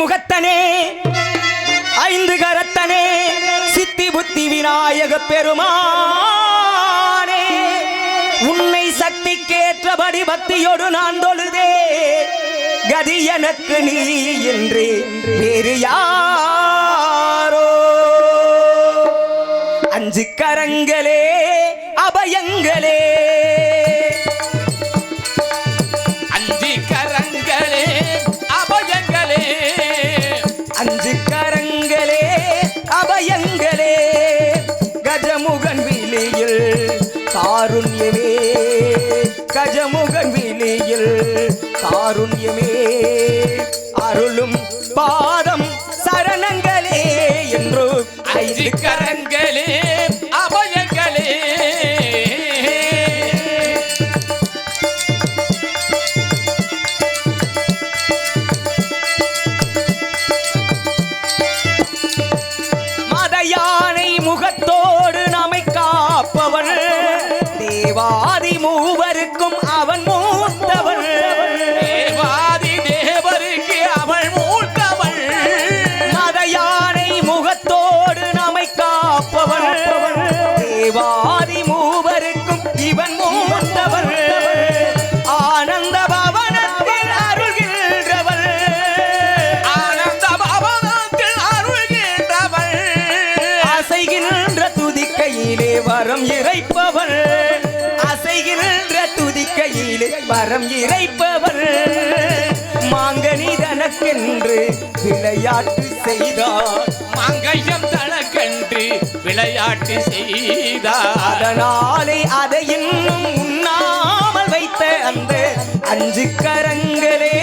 முகத்தனே ஐந்து கரத்தனே சித்தி புத்தி விநாயக பெருமானே. உன்னை சக்திக்கேற்றபடி பக்தியோடு நான் தொழுதே கதி எனக்கு நீ என்று வேறு யாரோ. அஞ்சு கரங்களே அபயங்களே. காருண்யமே. அருளும் பாதம் சரணங்களே என்று ஐந்து கரங்களே அபயங்களே. மதையான வரம் இறைப்பவள் அசைகின்ற துதிக்கையிலே வரம் இறைப்பவள் மாங்கனி தனக்கென்று விளையாட்டு செய்தார். மங்கையம் தனக்கென்று விளையாட்டு செய்தார். அதனாலே அதை இன்னும் உண்ணாமல் வைத்த அந்த அஞ்சு கரங்களே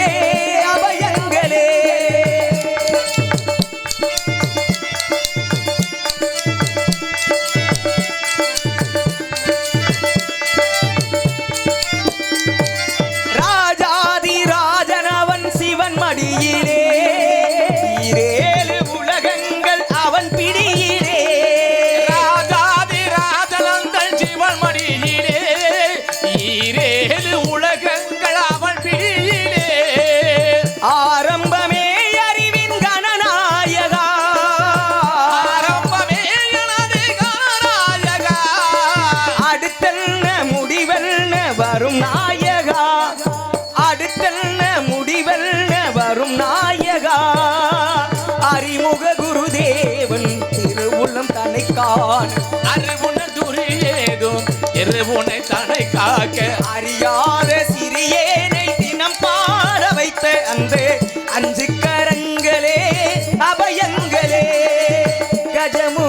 வரும் நாயகா. அடுத்தென்ன முடிவென்ன வரும் நாயகா. அறிமுக குருதேவன் திருவுள்ளம் தன்னை காண. அறிவுன துரியேதும் எருவுனை தடை காக்க. அறியாத சிறியேனை தினம் பாட வைத்த அந்த அஞ்சு கரங்களே அபயங்களே. கஜமுகன்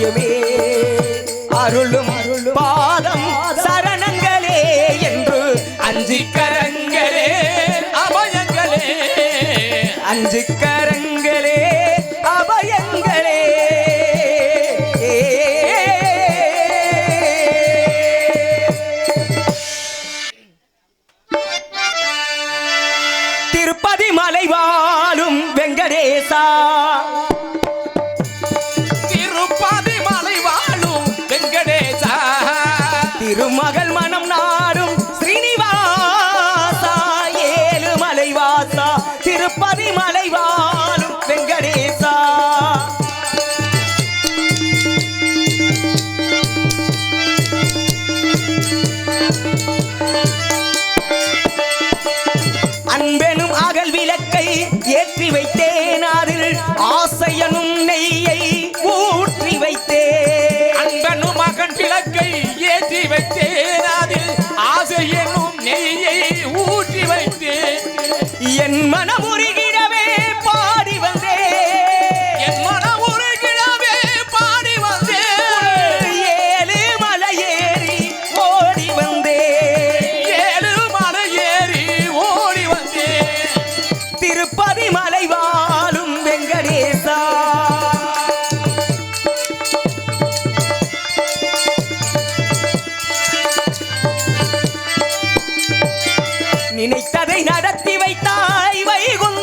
காருண்யமே அருளும் பாதம் சரணங்களே என்று அஞ்சு கரங்களே அபயங்களே. அஞ்சு கரங்களே அபயங்களே திருப்பதி மலைவாழும் வெங்கடேசா. திருமகள் மனம் நாடும் ஸ்ரீனிவாசா ஏழு மலைவாசா திருப்பதி மலைவாழும் வெங்கடேசா. அன்பெனும் அகல் விளக்கை ஏற்றி வைத்தேன் நினைத்ததை நடத்தி வைத்தாய் வைகுந்த